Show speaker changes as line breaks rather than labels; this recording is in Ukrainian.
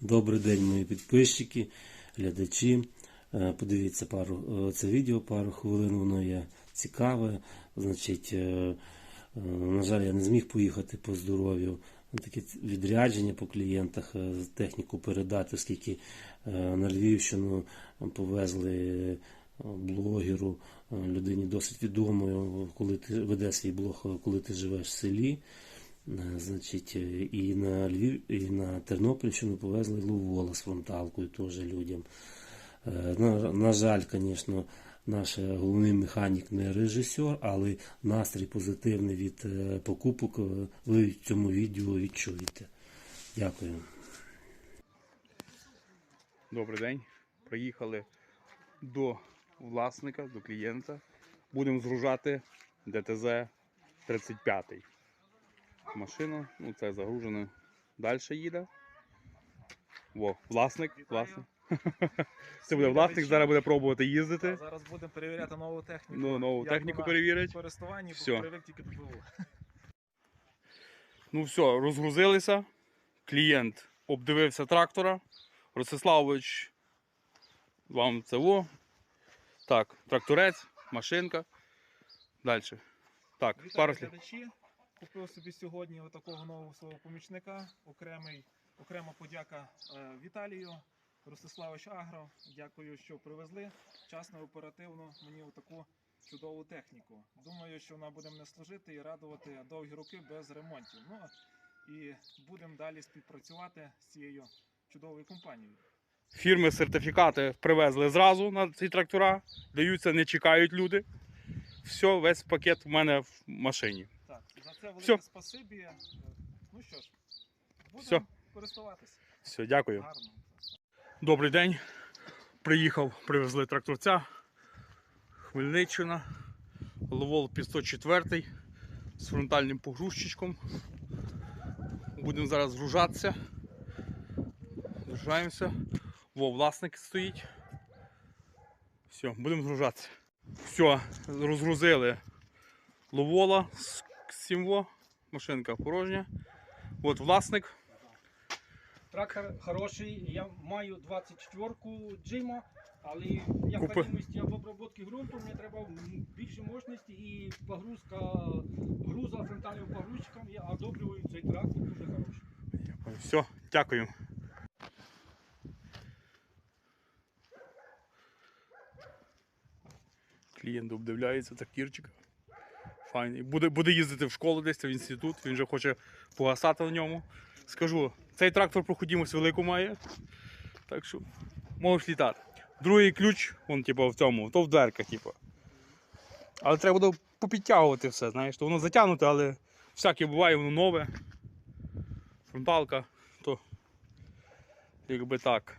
Добрий день, мої підписчики, глядачі. Е, Подивіться пару е, це відео, пару хвилин, воно є цікаве. Значить, е, на жаль, я не зміг поїхати по здоров'ю. Таке відрядження по клієнтах, техніку передати, оскільки на Львівщину повезли блогеру, людині досить відомою, коли ти веде свій блог, коли ти живеш в селі. Е, Значить, е, і на Львів, і на Тернопільщину повезли Ловола з фронталкою теж людям. Е, На, на жаль, звісно, наш головний механік не режисер, але настрій позитивний від покупок ви в цьому відео відчуєте. Дякую.
Добрий день. Приїхали до власника, до клієнта. Будемо згружати ДТЗ 35. Машина, ну це загружено. Далі їде. Во, власник, власник. Це буде власник, зараз буде пробувати їздити.
Зараз будемо перевіряти нову техніку.
Ну, нову
Як
техніку
вона
перевірить.
в користуванні,
Всьо.
тільки ПВО.
Ну все, розгрузилися. Клієнт обдивився трактора. Ростиславович, вам це во. Так, тракторець, машинка. Далі. Так,
Вітаю
пару слів.
глядачі. Купив собі сьогодні отакого нового свого помічника. Окремий, окрема подяка е, Віталію, Ростиславович Агро. Дякую, що привезли. Вчасно оперативно мені отаку чудову техніку. Думаю, що вона буде мене служити і радувати довгі роки без ремонтів. Ну і будемо далі співпрацювати з цією чудовою компанією.
Фірми сертифікати привезли зразу на ці трактора. Даються, не чекають люди. Все, весь пакет в мене в машині.
Велике
Всьо.
спасибі. Ну що ж, будемо користуватися.
Все, дякую.
Гарно.
Добрий день. Приїхав, привезли тракторця. Хмельниччина. Ловол 504 з фронтальним погрузчиком. Будемо зараз згружатися. Згружаємося. Во, власник стоїть. Все, будемо згружатися. Все, розгрузили ловола з сімво. Машинка порожня. От власник.
Трактор хороший, я маю 24-ку джима, але необхідності або обробки ґрунту мені треба більше мощності і погрузка груза фронтальним погрузчиком. Я одобрюю цей трактор дуже хороший.
Все, дякую. Клієнт обдивляється трактирчик. Файний. Буде, буде їздити в школу десь в інститут, він вже хоче погасати на ньому. Скажу, цей трактор проходимость велику має. Так що можеш літати. Другий ключ, вон, типу, в цьому, то в дверках, типу. Але треба буде попідтягувати все, знаєш, то воно затягнуте, але всяке буває, воно нове. Фронталка, то якби так.